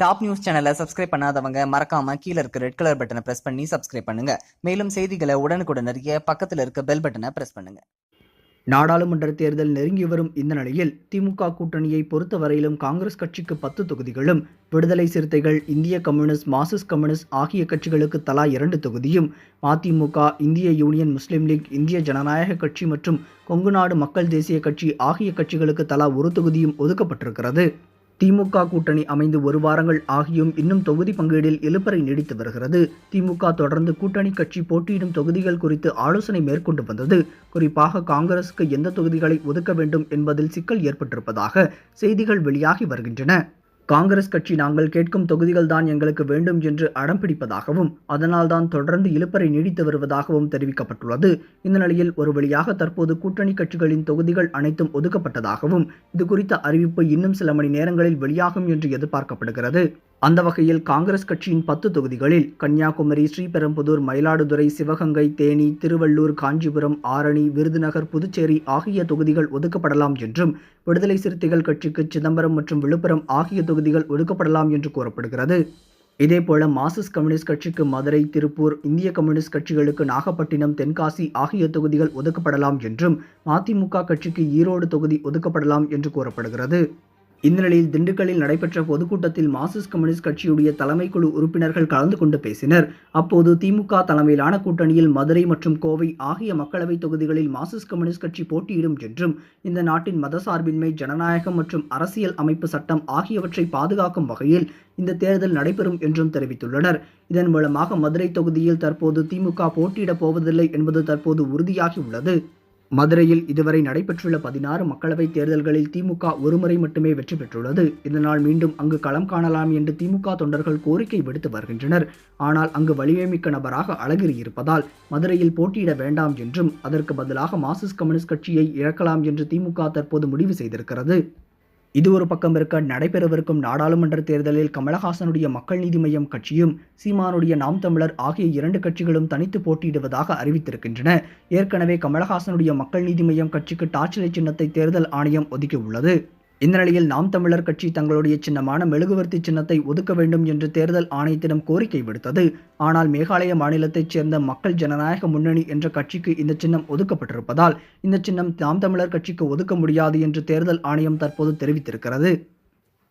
Top news சேனலை subscribe பண்ணாதவங்க மறக்காம கீழே இருக்க ரெட் கலர் பட்டனை பிரஸ் பண்ணி சப்ஸ்கிரைப் பண்ணுங்க. மேலும் செய்திகளை உடனுக்குடன் அறிய பக்கத்தில் இருக்க பெல் பட்டனை பிரஸ் பண்ணுங்க. நாடாளுமன்ற தேர்தல் நெருங்கி வரும் இந்த நிலையில் திமுக கூட்டணியை பொறுத்தவரையிலும் காங்கிரஸ் கட்சிக்கு பத்து தொகுதிகளும் விடுதலை சிறுத்தைகள் இந்திய கம்யூனிஸ்ட் மார்க்சிஸ்ட் கம்யூனிஸ்ட் ஆகிய கட்சிகளுக்கு தலா இரண்டு தொகுதியும் மதிமுக இந்திய யூனியன் முஸ்லீம் லீக் இந்திய ஜனநாயக கட்சி மற்றும் கொங்குநாடு மக்கள் தேசிய கட்சி ஆகிய கட்சிகளுக்கு தலா ஒரு தொகுதியும் ஒதுக்கப்பட்டிருக்கிறது. திமுக கூட்டணி அமைந்து ஒரு வாரங்கள் ஆகியும் இன்னும் தொகுதி பங்கீடில் இழுப்பறை நீடித்து வருகிறது. திமுக தொடர்ந்து கூட்டணி கட்சி போட்டியிடும் தொகுதிகள் குறித்து ஆலோசனை மேற்கொண்டு வந்தது. குறிப்பாக காங்கிரசுக்கு எந்த தொகுதிகளை ஒதுக்க வேண்டும் என்பதில் சிக்கல் ஏற்பட்டிருப்பதாக செய்திகள் வெளியாகி வருகின்றன. காங்கிரஸ் கட்சி நாங்கள் கேட்கும் தொகுதிகள் தான் எங்களுக்கு வேண்டும் என்று அடம் பிடிப்பதாகவும் அதனால்தான் தொடர்ந்து இழுப்பறை நீடித்து வருவதாகவும் தெரிவிக்கப்பட்டுள்ளது. இந்த நிலையில் ஒரு வழியாக தற்போது கூட்டணி கட்சிகளின் தொகுதிகள் அனைத்தும் ஒதுக்கப்பட்டதாகவும் இது குறித்த அறிவிப்பு இன்னும் சில மணி நேரங்களில் வெளியாகும் என்று எதிர்பார்க்கப்படுகிறது. அந்த வகையில் காங்கிரஸ் கட்சியின் பத்து தொகுதிகளில் கன்னியாகுமரி ஸ்ரீபெரும்புதூர் மயிலாடுதுறை சிவகங்கை தேனி திருவள்ளூர் காஞ்சிபுரம் ஆரணி விருதுநகர் புதுச்சேரி ஆகிய தொகுதிகள் ஒதுக்கப்படலாம் என்றும் விடுதலை சிறுத்தைகள் கட்சிக்கு சிதம்பரம் மற்றும் விழுப்புரம் ஆகிய தொகுதிகள் ஒதுக்கப்படலாம் என்று கூறப்படுகிறது. இதேபோல மார்க்சிஸ்ட் கம்யூனிஸ்ட் கட்சிக்கு மதுரை திருப்பூர் இந்திய கம்யூனிஸ்ட் கட்சிகளுக்கு நாகப்பட்டினம் தென்காசி ஆகிய தொகுதிகள் ஒதுக்கப்படலாம் என்றும் மதிமுக கட்சிக்கு ஈரோடு தொகுதி ஒதுக்கப்படலாம் என்று கூறப்படுகிறது. இந்த நிலையில் திண்டுக்கல்லில் நடைபெற்ற பொதுக்கூட்டத்தில் மார்க்சிஸ்ட் கம்யூனிஸ்ட் கட்சியுடைய தலைமைக்குழு உறுப்பினர்கள் கலந்து கொண்டு பேசினர். அப்போது திமுக தலைமையிலான கூட்டணியில் மதுரை மற்றும் கோவை ஆகிய மக்களவை தொகுதிகளில் மார்க்சிஸ்ட் கம்யூனிஸ்ட் கட்சி போட்டியிடும் என்றும் இந்த நாட்டின் மதசார்பின்மை ஜனநாயகம் மற்றும் அரசியல் அமைப்பு சட்டம் ஆகியவற்றை பாதுகாக்கும் வகையில் இந்த தேர்தல் நடைபெறும் என்றும் தெரிவித்துள்ளனர். இதன் மூலமாக மதுரை தொகுதியில் தற்போது திமுக போட்டியிடப் போவதில்லை என்பது தற்போது உறுதியாகி உள்ளது மதுரையில் இதுவரை நடைபெற்றுள்ள பதினாறு மக்களவைத் தேர்தல்களில் திமுக ஒருமுறை மட்டுமே வெற்றி பெற்றுள்ளது. இதனால் மீண்டும் அங்கு களம் காணலாம் என்று திமுக தொண்டர்கள் கோரிக்கை விடுத்து வருகின்றனர். ஆனால் அங்கு வலிமைமிக்க நபராக அழகிரி இருப்பதால் மதுரையில் போட்டியிட வேண்டாம் என்றும் அதற்கு பதிலாக மார்க்சிஸ்ட் கம்யூனிஸ்ட் கட்சியை இழக்கலாம் என்று திமுக தற்போது முடிவு செய்திருக்கிறது. இது ஒரு பக்கம் இருக்க நடைபெறவிருக்கும் நாடாளுமன்ற தேர்தலில் கமலஹாசனுடைய மக்கள் நீதி மய்யம் கட்சியும் சீமானுடைய நாம் தமிழர் ஆகிய இரண்டு கட்சிகளும் தனித்து போட்டியிடுவதாக அறிவித்திருக்கின்றன. ஏற்கனவே கமலஹாசனுடைய மக்கள் நீதி மய்யம் கட்சிக்கு டார்ச்லை சின்னத்தை தேர்தல் ஆணையம் ஒதுக்கியுள்ளது. இந்த நிலையில் நாம் தமிழர் கட்சி தங்களுடைய சின்னமான மெழுகுவர்த்தி சின்னத்தை ஒதுக்க வேண்டும் என்று தேர்தல் ஆணையத்திடம் கோரிக்கை விடுத்தது. ஆனால் மேகாலய மாநிலத்தைச் சேர்ந்த மக்கள் ஜனநாயக முன்னணி என்ற கட்சிக்கு இந்த சின்னம் ஒதுக்கப்பட்டிருப்பதால் இந்த சின்னம் நாம் தமிழர் கட்சிக்கு ஒதுக்க முடியாது என்று தேர்தல் ஆணையம் தற்போது தெரிவித்திருக்கிறது.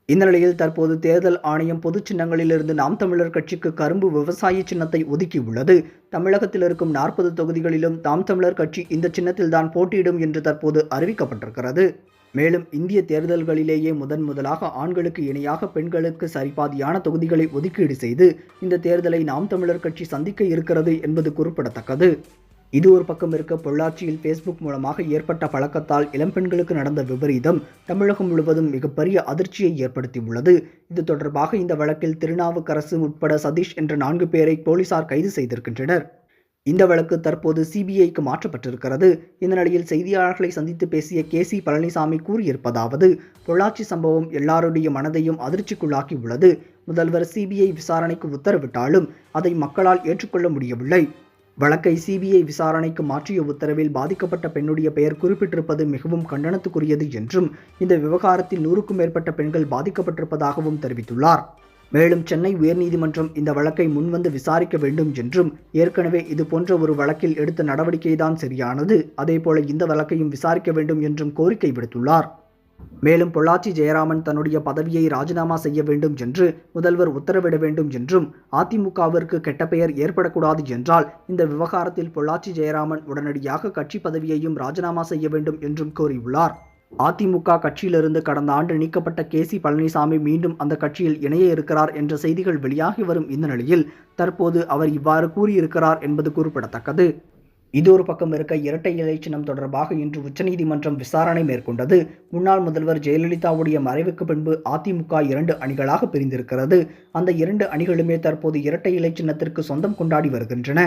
இந்த நிலையில் தற்போது தேர்தல் ஆணையம் பொது சின்னங்களிலிருந்து நாம் தமிழர் கட்சிக்கு கரும்பு விவசாய சின்னத்தை ஒதுக்கியுள்ளது தமிழகத்தில் இருக்கும் நாற்பது தொகுதிகளிலும் நாம் தமிழர் கட்சி இந்த சின்னத்தில்தான் போட்டியிடும் என்று தற்போது அறிவிக்கப்பட்டிருக்கிறது. மேலும் இந்திய தேர்தல்களிலேயே முதன் முதலாக ஆண்களுக்கு இணையாக பெண்களுக்கு சரிபாதியான தொகுதிகளை ஒதுக்கீடு செய்து இந்த தேர்தலை நாம் தமிழர் கட்சி சந்திக்க இருக்கிறது என்பது குறிப்பிடத்தக்கது. இது ஒரு பக்கம் இருக்க பொள்ளாச்சியில் ஃபேஸ்புக் மூலமாக ஏற்பட்ட பழக்கத்தால் இளம்பெண்களுக்கு நடந்த விபரீதம் தமிழகம் முழுவதும் மிகப்பெரிய அதிர்ச்சியை ஏற்படுத்தியுள்ளது. இது தொடர்பாக இந்த வழக்கில் திருநாவுக்கரசு உட்பட சதீஷ் என்ற நான்கு பேரை போலீசார் கைது செய்திருக்கின்றனர். இந்த வழக்கு தற்போது சிபிஐக்கு மாற்றப்பட்டிருக்கிறது. இந்த நிலையில் செய்தியாளர்களை சந்தித்து பேசிய கே சி பழனிசாமி கூறியிருப்பதாவது பொள்ளாச்சி சம்பவம் எல்லாருடைய மனதையும் அதிர்ச்சிக்குள்ளாக்கி உள்ளது முதல்வர் சிபிஐ விசாரணைக்கு உத்தரவிட்டாலும் அதை மக்களால் ஏற்றுக்கொள்ள முடியவில்லை. வழக்கை சிபிஐ விசாரணைக்கு மாற்றிய உத்தரவில் பாதிக்கப்பட்ட பெண்ணுடைய பெயர் குறிப்பிட்டிருப்பது மிகவும் கண்டனத்துக்குரியது என்றும் இந்த விவகாரத்தில் நூறுக்கும் மேற்பட்ட பெண்கள் பாதிக்கப்பட்டிருப்பதாகவும் தெரிவித்துள்ளார். மேலும் சென்னை உயர்நீதிமன்றம் இந்த வழக்கை முன்வந்து விசாரிக்க வேண்டும் என்றும் ஏற்கனவே இது போன்ற ஒரு வழக்கில் எடுத்த நடவடிக்கைதான் சரியானது. அதேபோல இந்த வழக்கையும் விசாரிக்க வேண்டும் என்றும் கோரிக்கை விடுத்துள்ளார். மேலும் பொள்ளாச்சி ஜெயராமன் தன்னுடைய பதவியை ராஜினாமா செய்ய வேண்டும் என்று முதல்வர் உத்தரவிட வேண்டும் என்றும் அதிமுகவிற்கு கெட்ட பெயர் ஏற்படக்கூடாது என்றால் இந்த விவகாரத்தில் பொள்ளாச்சி ஜெயராமன் உடனடியாக கட்சி பதவியையும் ராஜினாமா செய்ய வேண்டும் என்றும் கூறியுள்ளார் அதிமுக கட்சியிலிருந்து கடந்த ஆண்டு நீக்கப்பட்ட கே சி பழனிசாமி மீண்டும் அந்த கட்சியில் இணைய இருக்கிறார் என்ற செய்திகள் வெளியாகி வரும் இந்த நிலையில் தற்போது அவர் இவ்வாறு கூறியிருக்கிறார் என்பது குறிப்பிடத்தக்கது. இது ஒரு பக்கம் இருக்க இரட்டை இலை சின்னம் தொடர்பாக இன்று உச்சநீதிமன்றம் விசாரணை மேற்கொண்டது. முன்னாள் முதல்வர் ஜெயலலிதாவுடைய மறைவுக்கு பின்பு அதிமுக இரண்டு அணிகளாக பிரிந்திருக்கிறது. அந்த இரண்டு அணிகளுமே தற்போது இரட்டை இலை சின்னத்திற்கு சொந்தம் கொண்டாடி வருகின்றன.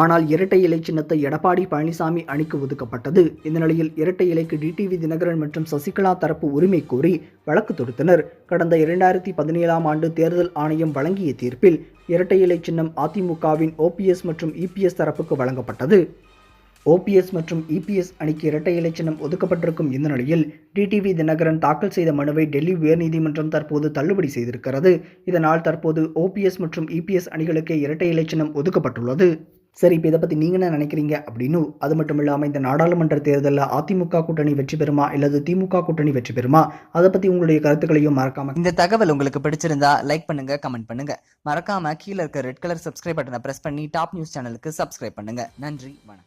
ஆனால் இரட்டை இலை சின்னத்தை எடப்பாடி பழனிசாமி அணிக்கு ஒதுக்கப்பட்டது. இந்த நிலையில் இரட்டை இலைக்கு டிடிவி தினகரன் மற்றும் சசிகலா தரப்பு உரிமை கோரி வழக்கு தொடுத்தனர். கடந்த இரண்டாயிரத்தி பதினேழாம் ஆண்டு தேர்தல் ஆணையம் வழங்கிய தீர்ப்பில் இரட்டை இலை சின்னம் அதிமுகவின் ஓபிஎஸ் மற்றும் இபிஎஸ் தரப்புக்கு வழங்கப்பட்டது. ஓபிஎஸ் மற்றும் இபிஎஸ் அணிக்கு இரட்டை இலை சின்னம் ஒதுக்கப்பட்டிருக்கும் இந்த நிலையில் டிடிவி தினகரன் தாக்கல் செய்த மனுவை டெல்லி உயர்நீதிமன்றம் தற்போது தள்ளுபடி செய்திருக்கிறது. இதனால் தற்போது ஓபிஎஸ் மற்றும் இபிஎஸ் அணிகளுக்கு இரட்டை இலை சின்னம் ஒதுக்கப்பட்டுள்ளது. சரி இப்போ இதை பற்றி நீங்கள் என்ன நினைக்கிறீங்க? அப்படின்னு அது மட்டும் இல்லாமல் இந்த நாடாளுமன்ற தேர்தலில் அதிமுக கூட்டணி வெற்றி பெறுமா? இல்லது திமுக கூட்டணி வெற்றி பெறுமா? அதை பற்றி உங்களுடைய கருத்துக்களையும் மறக்காம இந்த தகவல் உங்களுக்கு பிடிச்சிருந்தா லைக் பண்ணுங்க கமெண்ட் பண்ணுங்க. மறக்காம கீழே இருக்க ரெட் கலர் சப்ஸ்கிரைப் பட்டனை பிரஸ் பண்ணி டாப் நியூஸ் சேனலுக்கு சப்ஸ்கிரைப் பண்ணுங்க. நன்றி வணக்கம்.